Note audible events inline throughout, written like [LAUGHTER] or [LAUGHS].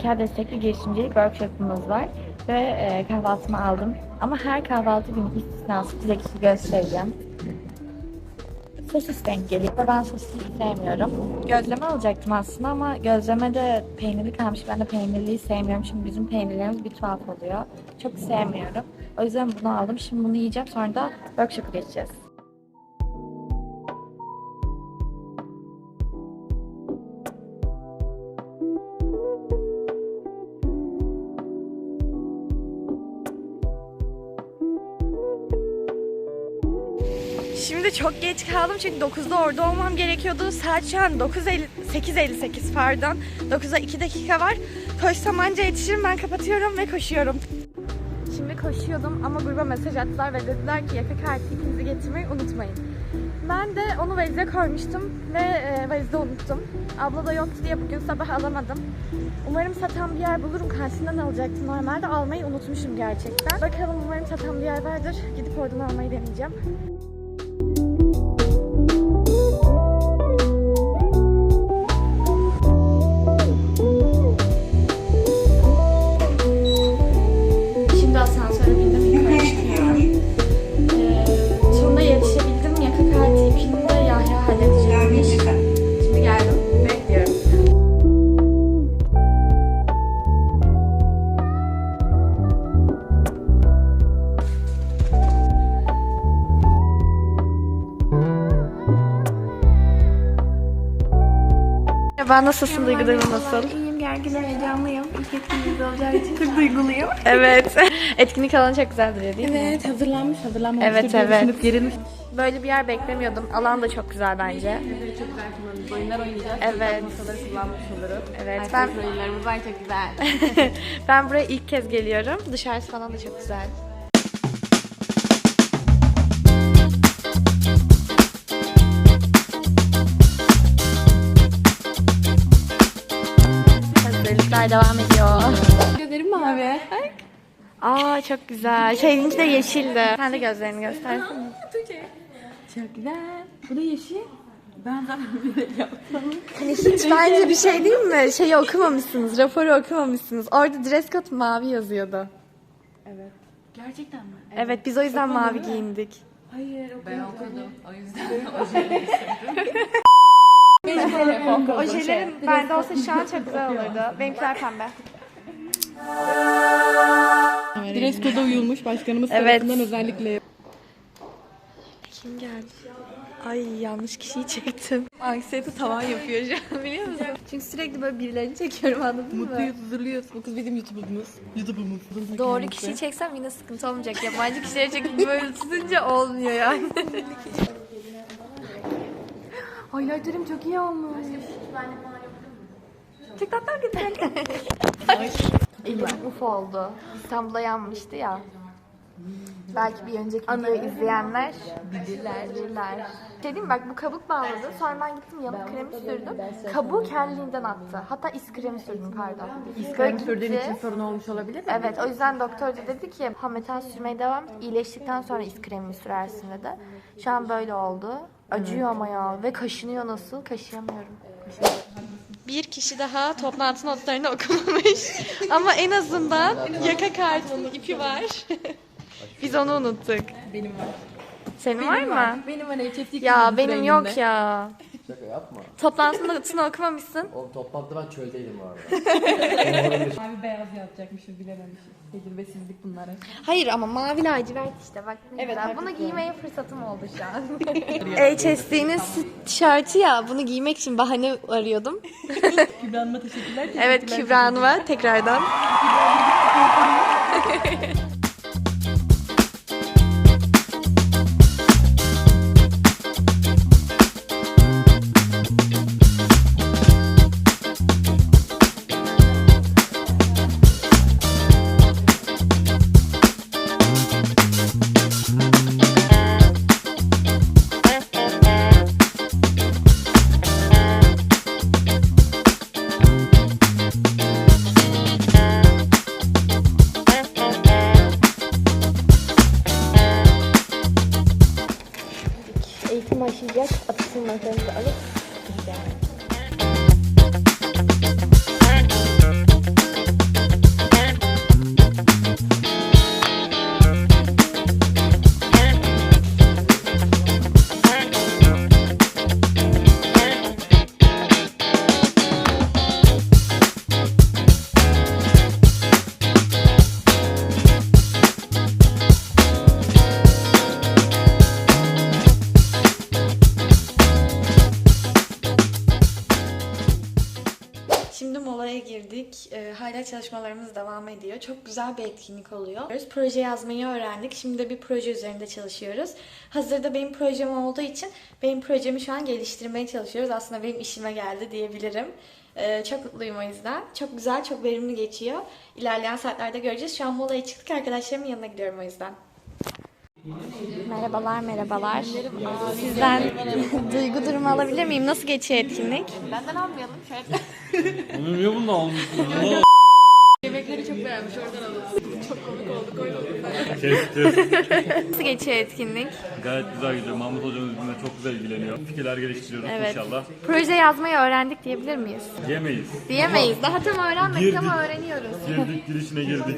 zeka destekli girişimcilik workshopumuz var. Ve e, kahvaltımı aldım. Ama her kahvaltı günü istisnası size kişi göstereceğim. Sosis denk geliyor. Ben sosis sevmiyorum. Gözleme alacaktım aslında ama gözleme de peynirli kalmış. Ben de peynirliyi sevmiyorum. Şimdi bizim peynirlerimiz bir tuhaf oluyor. Çok sevmiyorum. O yüzden bunu aldım. Şimdi bunu yiyeceğim. Sonra da workshop'a geçeceğiz. Şimdi çok geç kaldım çünkü 9'da orada olmam gerekiyordu. Saat şu an 9.50 8.58 pardon. 9'a 2 dakika var. Koşsam anca yetişirim ben kapatıyorum ve koşuyorum. Şimdi koşuyordum ama gruba mesaj attılar ve dediler ki yaka kartı ikinizi getirmeyi unutmayın. Ben de onu valize koymuştum ve e, valizde unuttum. Abla da yoktu diye bugün sabah alamadım. Umarım satan bir yer bulurum. Karşısından alacaktım. Normalde almayı unutmuşum gerçekten. Bakalım umarım satan bir yer vardır. Gidip oradan almayı deneyeceğim. Ben nasılsın? Duygularım nasıl? İyiyim, gerginim, heyecanlıyım. İlk etkinliğimiz olacağı için çok duyguluyum. [LAUGHS] Evet. Etkinlik alanı çok güzel duruyor değil mi? Evet, hazırlanmış, hazırlanmamış. Evet evet. Gerilmiş. Böyle bir yer beklemiyordum. Alan da çok güzel bence. Çok güzel kullanıyoruz. Oyunlar oynayacağız. Evet. Masaları kullanmış olurum. Evet. Ben... Ben oyunlarımız var, çok güzel. [LAUGHS] ben buraya ilk kez geliyorum. Dışarısı falan da çok güzel. Hazırlıklar devam ediyor. Gözlerim mavi. Aa çok güzel. Şeyinki de yeşildi. Sen de gözlerini göstersene. Çok güzel. Bu da yeşil. Ben zaten bir de yaptım. Hani hiç bence bir şey değil mi? Şeyi okumamışsınız, raporu okumamışsınız. Orada dress code mavi yazıyordu. Evet. Gerçekten mi? Evet, biz o yüzden mavi giyindik. Hayır, okudum. Ben okudum. O yüzden [LAUGHS] [LAUGHS] Ojelerin bende olsa şu an çok güzel olurdu. Benimkiler pembe. Dress code'a uyulmuş başkanımız Evet. tarafından özellikle. Kim geldi? Ay yanlış kişiyi çektim. Anksiyete tavan yapıyor şu an biliyor musun? Çünkü sürekli böyle birilerini çekiyorum anladın mı? Mutluyuz, huzurluyuz. Bu kız bizim YouTube'umuz. YouTube'umuz. Doğru kişiyi çeksem yine sıkıntı olmayacak. Yabancı kişileri çekip böyle tutunca olmuyor yani. [LAUGHS] Highlighter'ım çok iyi olmuş. TikTok'tan gidelim. Elim uf oldu. İstanbul'da yanmıştı ya. Belki bir önceki videoyu izleyenler bilirler. bilirler. Şey diyeyim bak bu kabuk bağladı. Sonra ben gittim yanık kremi sürdüm. Kabuğu kendiliğinden attı. Hatta is kremi sürdüm pardon. İs Krem sürdüğün için sorun olmuş olabilir mi? Evet o yüzden doktor da dedi ki hametan sürmeye devam et. İyileştikten sonra is kremini sürersin dedi. Şu an böyle oldu. Acıyor ama ya ve kaşınıyor nasıl? Kaşıyamıyorum. Bir kişi daha toplantı notlarını okumamış. [LAUGHS] Ama en azından yaka kartının ipi var. Biz onu unuttuk. Benim var. Senin var mı? Benim var HFT Ya benim yok ya. Şaka yapma. Toplantı notunu okumamışsın. Oğlum toplantıda ben çöldeydim bu arada. [LAUGHS] Mavi beyaz yazacakmışız bilememişiz. Tecrübesizlik bunlara. Hayır ama mavi lacivert işte bak ne Evet, güzel. haklısın. Bunu giymeye fırsatım oldu şu an. [LAUGHS] HSD'nin tişörtü ya bunu giymek için bahane arıyordum. [LAUGHS] Kübra Hanım'a teşekkürler. Evet Kübra Hanım'a tekrardan. Çalışmalarımız devam ediyor. Çok güzel bir etkinlik oluyor. Proje yazmayı öğrendik. Şimdi de bir proje üzerinde çalışıyoruz. Hazırda benim projem olduğu için benim projemi şu an geliştirmeye çalışıyoruz. Aslında benim işime geldi diyebilirim. Ee, çok mutluyum o yüzden. Çok güzel, çok verimli geçiyor. İlerleyen saatlerde göreceğiz. Şu an molaya çıktık. Arkadaşlarımın yanına gidiyorum o yüzden. Merhabalar, merhabalar. Sizden [LAUGHS] duygu durumu alabilir miyim? Nasıl geçiyor etkinlik? Benden almayalım. Şöyle Onu niye bunu almışsın? [LAUGHS] yemekleri çok beğenmiş oradan alalım. Çok komik kes kes. Nasıl geçiyor etkinlik? Gayet güzel gidiyor. Mahmut hocamız bizimle çok güzel ilgileniyor. Fikirler geliştiriyoruz Evet. inşallah. Proje yazmayı öğrendik diyebilir miyiz? Yemeyiz. Diyemeyiz. Daha tam öğrenmedik Girdik. ama öğreniyoruz. Girdik girişine girdik.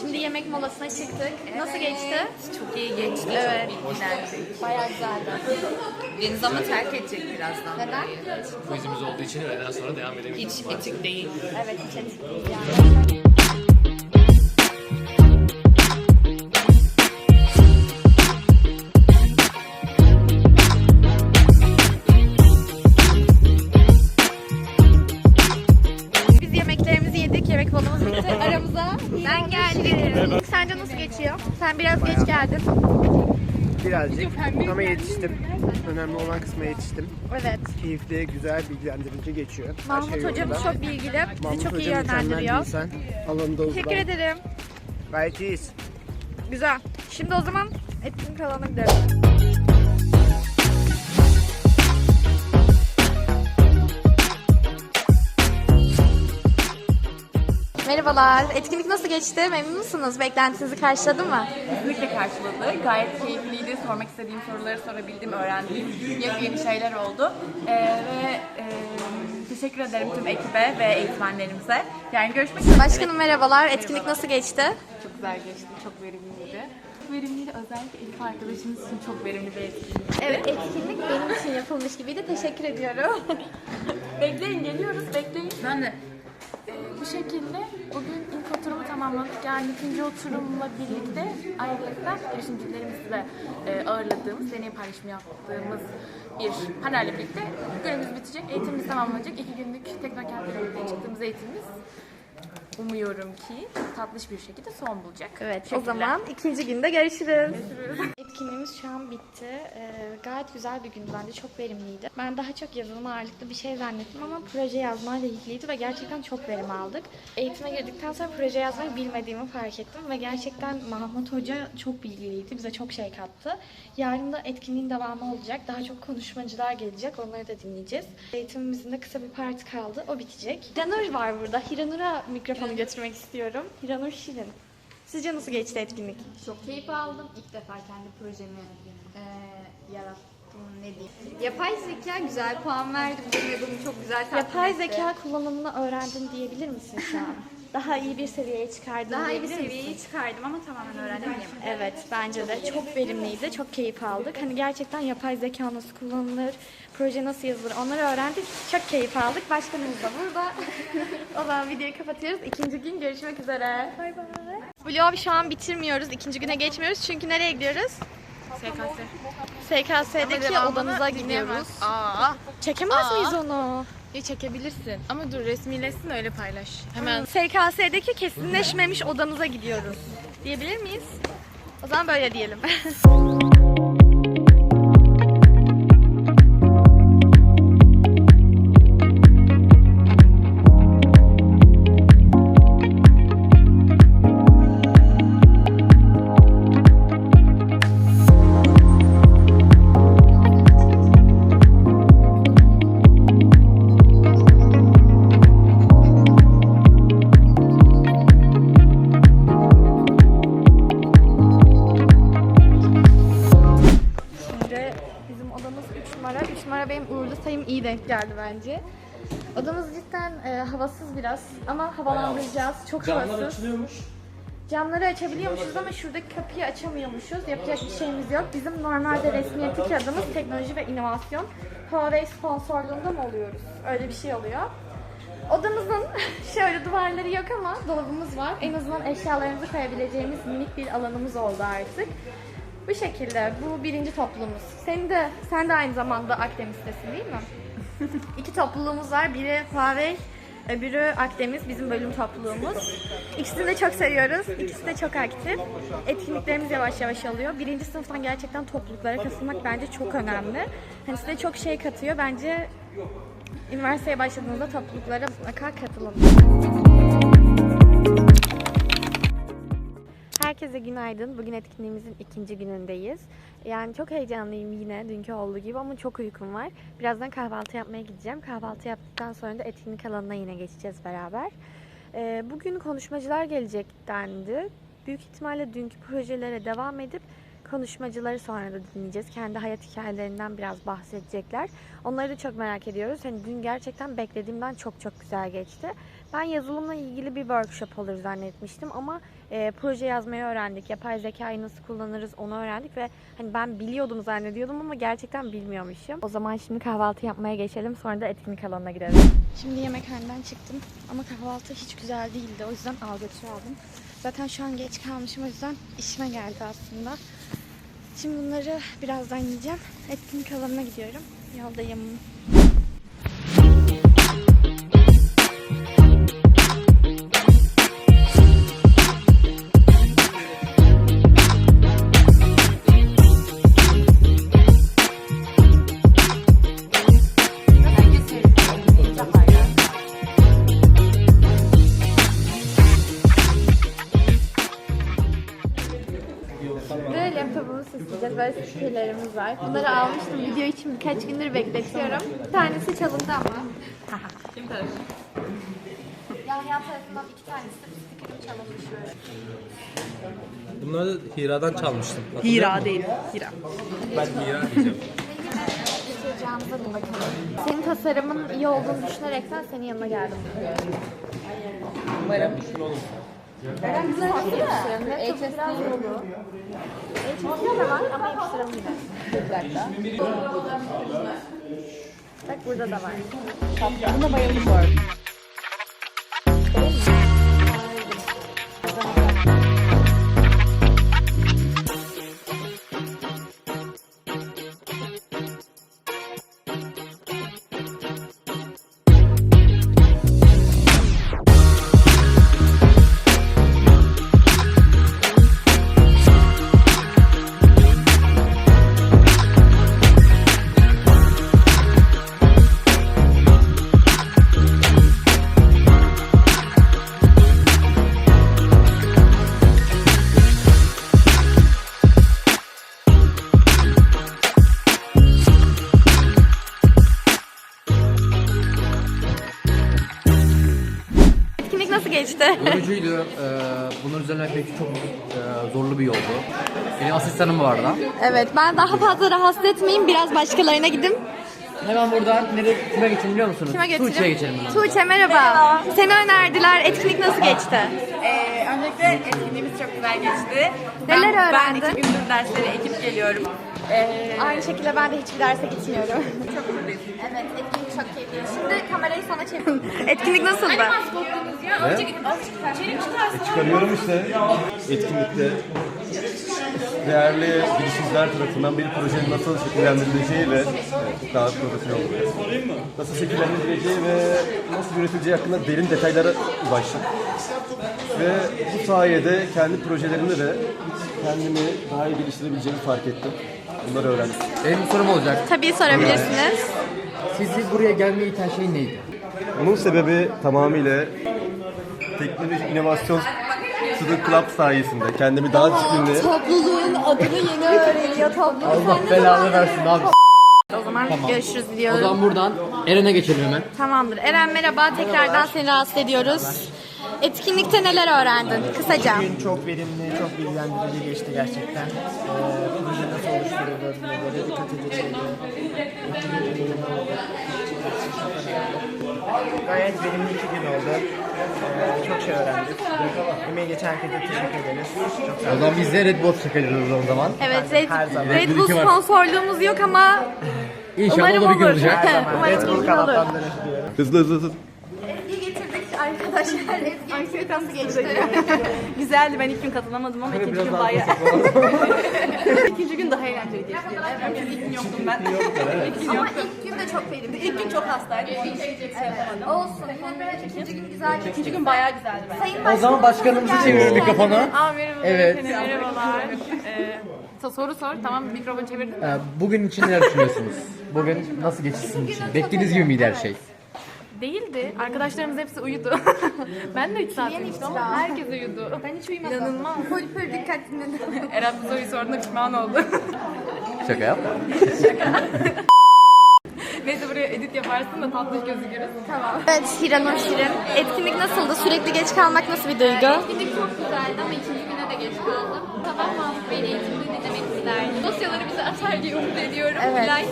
Şimdi yemek molasına çıktık. Nasıl geçti? Çok iyi geçti. Evet. Çok bilgilendik. Bayağı güzeldi. Deniz ama terk edecek birazdan. Neden? Quizimiz olduğu için öğleden sonra devam edebiliriz. Hiç etik değil. Evet, hiç değil yani. Ama yetiştim. Önemli olan kısma yetiştim. Evet. Keyifli, güzel, bilgilendirici geçiyor. Her Mahmut şey hocamız yolunda. çok bilgili. Bizi Mahmut çok iyi Hoca mükemmel bir yönlendiriyor. insan. Alanında uzman. Teşekkür ederim. Gayet iyiyiz. Güzel. Şimdi o zaman etkinlik alanına gidelim. Merhabalar. Etkinlik nasıl geçti? Memnun musunuz? Beklentinizi karşıladı mı? Kesinlikle karşıladı. Gayet keyifliydi. Sormak istediğim soruları sorabildim, öğrendim. Yepyeni şeyler oldu. Ee, ve e, teşekkür ederim tüm ekibe ve eğitmenlerimize. Yani görüşmek üzere. Başkanım merhabalar. Etkinlik nasıl geçti? Çok güzel geçti, çok verimliydi. Çok verimliydi. Özellikle Elif arkadaşımız için çok verimli bir etkinlikti. Evet, etkinlik benim için yapılmış gibiydi. Teşekkür ediyorum. [LAUGHS] Bekleyin, geliyoruz, bekleyin. Ben de. Ee, bu şekilde bugün ilk oturumu tamamladık. Yani ikinci oturumla birlikte ayrıca girişimcilerimizi de e, ağırladığımız, deney paylaşımı yaptığımız bir panelle birlikte günümüz bitecek. Eğitimimiz tamamlanacak. İki günlük Teknokent'le birlikte çıktığımız eğitimimiz umuyorum ki tatlış bir şekilde son bulacak. Evet, o Teşekkürler. zaman ikinci günde görüşürüz. Etkinliğimiz şu an bitti. Ee, gayet güzel bir gündü bence. Çok verimliydi. Ben daha çok yazılım ağırlıklı bir şey zannettim ama proje yazmayla ilgiliydi ve gerçekten çok verim aldık. Eğitime girdikten sonra proje yazmayı bilmediğimi fark ettim ve gerçekten Mahmut Hoca çok bilgiliydi. Bize çok şey kattı. Yarın da etkinliğin devamı olacak. Daha çok konuşmacılar gelecek. Onları da dinleyeceğiz. Eğitimimizin de kısa bir parti kaldı. O bitecek. Hiranur var burada. Hiranur'a mikrofonu götürmek istiyorum. Hiranur Şirin. Sizce nasıl geçti etkinlik? Çok keyif aldım. İlk defa kendi projemi eee yarattım ne diyeyim. Yapay zeka güzel puan verdi bunu çok güzel tatmin Yapay etti. zeka kullanımını öğrendin diyebilir misin şu an? Daha iyi bir seviyeye çıkardın daha iyi bir diyebilir misin? seviyeye çıkardım ama tamamen öğrendim. Evet bence de çok verimliydi. Çok keyif aldık. Hani gerçekten yapay zeka nasıl kullanılır, proje nasıl yazılır onları öğrendik. Çok keyif aldık. Başkanımız da burada. [LAUGHS] o zaman videoyu kapatıyoruz. İkinci gün görüşmek üzere. Bay bay. Vlogu şu an bitirmiyoruz. İkinci güne geçmiyoruz. Çünkü nereye gidiyoruz? SKS. SKS'deki odanıza gidiyoruz. Aa, Çekemez miyiz onu? ya çekebilirsin. Ama dur resmileşsin öyle paylaş. Hemen SKS'deki kesinleşmemiş odanıza gidiyoruz. Diyebilir miyiz? O zaman böyle diyelim. [LAUGHS] iyi denk geldi bence. Odamız cidden e, havasız biraz ama havalandıracağız. Çok Camlar havasız. açılıyormuş. Camları açabiliyormuşuz ama şuradaki kapıyı açamıyormuşuz. Yapacak bir şeyimiz yok. Bizim normalde resmiyetteki adımız teknoloji ve inovasyon. Huawei sponsorluğunda mı oluyoruz? Öyle bir şey oluyor. Odamızın [LAUGHS] şöyle duvarları yok ama dolabımız var. En azından eşyalarımızı koyabileceğimiz minik bir alanımız oldu artık. Bu şekilde. Bu birinci topluluğumuz. Senin de, sen de aynı zamanda Akdemis'tesin değil mi? [LAUGHS] İki topluluğumuz var. Biri Huawei Öbürü Akdeniz, bizim bölüm topluluğumuz. İkisini de çok seviyoruz. İkisi de çok aktif. Etkinliklerimiz yavaş yavaş oluyor. Birinci sınıftan gerçekten topluluklara katılmak bence çok önemli. Hani size çok şey katıyor. Bence üniversiteye başladığınızda topluluklara mutlaka katılın. Herkese günaydın. Bugün etkinliğimizin ikinci günündeyiz. Yani çok heyecanlıyım yine dünkü olduğu gibi ama çok uykum var. Birazdan kahvaltı yapmaya gideceğim. Kahvaltı yaptıktan sonra da etkinlik alanına yine geçeceğiz beraber. Ee, bugün konuşmacılar gelecek dendi. Büyük ihtimalle dünkü projelere devam edip konuşmacıları sonra da dinleyeceğiz. Kendi hayat hikayelerinden biraz bahsedecekler. Onları da çok merak ediyoruz. Hani dün gerçekten beklediğimden çok çok güzel geçti. Ben yazılımla ilgili bir workshop olur zannetmiştim ama e, proje yazmayı öğrendik. Yapay zekayı nasıl kullanırız onu öğrendik ve hani ben biliyordum zannediyordum ama gerçekten bilmiyormuşum. O zaman şimdi kahvaltı yapmaya geçelim sonra da etkinlik alanına gidelim. Şimdi yemekhaneden çıktım ama kahvaltı hiç güzel değildi. O yüzden al götür aldım. Zaten şu an geç kalmışım o yüzden işime geldi aslında. Şimdi bunları birazdan yiyeceğim. Etkinlik alanına gidiyorum. Yoldayım. Süsleyeceğiz. Böyle fikirlerimiz var. Bunları almıştım video için birkaç gündür bekletiyorum. Bir tanesi çalındı ama. [LAUGHS] Kim tarafı? Yahya tarafından iki tanesi stikerim çalınmış böyle. Bunları Hira'dan çalmıştım. Hira değil. Hira. Ben Hira diyeceğim. [LAUGHS] Getireceğimize bir bakalım. Senin tasarımın iyi olduğunu düşünerekten senin yanına geldim. Umarım. Ben güzel yapıştırırım. Laptop biraz dolu. HSD de var ama yapıştıralım yine. Bak burada da var. Buna bayıldım bu arada. Yoldu. Benim asistanım vardı. Evet ben daha fazla rahatsız etmeyeyim biraz başkalarına gidin. Hemen buradan nereye kime geçelim biliyor musunuz? Kime geçelim? Tuğçe'ye geçelim. buradan. Tuğçe merhaba. Seni önerdiler. Etkinlik nasıl geçti? Ee, öncelikle etkinliğimiz çok güzel geçti. Neler ben, öğrendin? Ben iki gündür derslere ekip geliyorum. Ee, Aynı şekilde ben de hiçbir derse gitmiyorum. çok mutluyum. Evet etkinlik çok keyifli. Şimdi kamerayı sana çevir. [LAUGHS] etkinlik nasıldı? Çıkarıyorum işte etkinlikte değerli girişimciler tarafından bir projenin nasıl şekillendirileceği ve daha profesyonel olacağız. Nasıl şekillendirileceği ve nasıl yönetileceği hakkında derin detaylara ulaştım. Ve bu sayede kendi projelerimde de kendimi daha iyi geliştirebileceğimi fark ettim. Bunları öğrendim. Benim bir sorum olacak. Tabii sorabilirsiniz. Sizi buraya gelmeye iten şey neydi? Bunun sebebi tamamıyla teknoloji inovasyon Student Club sayesinde kendimi daha disiplinli Topluluğun adını yeni öğreniyor topluluk. Allah belanı versin abi. O zaman görüşürüz O diyorum. zaman buradan Eren'e geçelim hemen. Tamamdır. Eren merhaba. Tekrardan seni rahatsız ediyoruz. Etkinlikte neler öğrendin? Kısaca. Bugün çok verimli, çok bilgilendirici geçti gerçekten. Ee, nelere dikkat oldu. Gayet verimli iki gün oldu. Ee, çok şey öğrendik. Emeği geçen herkese teşekkür ederiz. Çok sağ O olun. zaman biz de Red Bull çakıyoruz o zaman. Evet Red, Her zaman. Red Bull sponsorluğumuz yok ama [LAUGHS] İnşallah umarım o da bir gün olur. olacak. Her [LAUGHS] zaman umarım Red Bull olur. kanatlandırır diyorum. hızlı hızlı hızlı Ezgi getirdik arkadaşlar. Anksiyete nasıl geçti? [LAUGHS] Güzeldi. Ben ilk gün katılamadım ama ikinci gün bayağı... [LAUGHS] ikinci gün daha eğlenceli geçti. Evet. İlk gün yoktum ben. ilk gün Ama yoktum. ilk gün de çok verimli. İlk gün çok hastaydım. Evet. Olsun. İkinci gün güzel geçti. İkinci gün bayağı güzeldi bence. Sayın O zaman başkanımızı çevirin mikrofonu. Aa merhabalar Evet. efendim, merhabalar. Ee, so- soru sor. Tamam mikrofonu çevirdim. Ee, Bugün için neler düşünüyorsunuz? Bugün nasıl geçti sizin için? Beklediğiniz gibi miydi her şey? Değildi. Arkadaşlarımız hepsi uyudu. [LAUGHS] ben de 3 saat uyumuştum ama herkes uyudu. Ben hiç uyumadım. İnanılmaz. Full full dikkat dinledim. Eren bu soruyu sorduğunda pişman oldu. Şaka yap. [LAUGHS] Neyse buraya edit yaparsın da tatlış gözükürüz. Tamam. Evet Hiranur Şirin. Etkinlik nasıldı? Sürekli geç kalmak nasıl bir duygu? Etkinlik çok güzeldi ama ikinci güne de geç kaldım. Sabah Mahmut Bey'in eğitimini dinlemek isterdim. Dosyaları bize atar diye umut ediyorum. Evet. Like.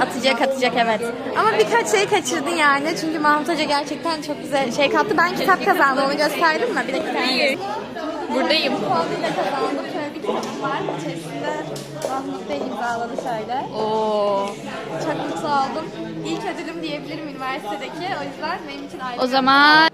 Atacak atacak evet. Ama birkaç şey kaçırdın yani. Çünkü Mahmut Hoca gerçekten çok güzel şey kattı. Ben kitap kazandım onu gösterdim mi? Bir dakika. Buradayım. Puanıyla kazandım. Şöyle bir kitabım var. İçerisinde Bey imzaladı şöyle. Oo. Çok mutlu oldum. İlk ödülüm diyebilirim üniversitedeki. O yüzden benim için ayrı. O zaman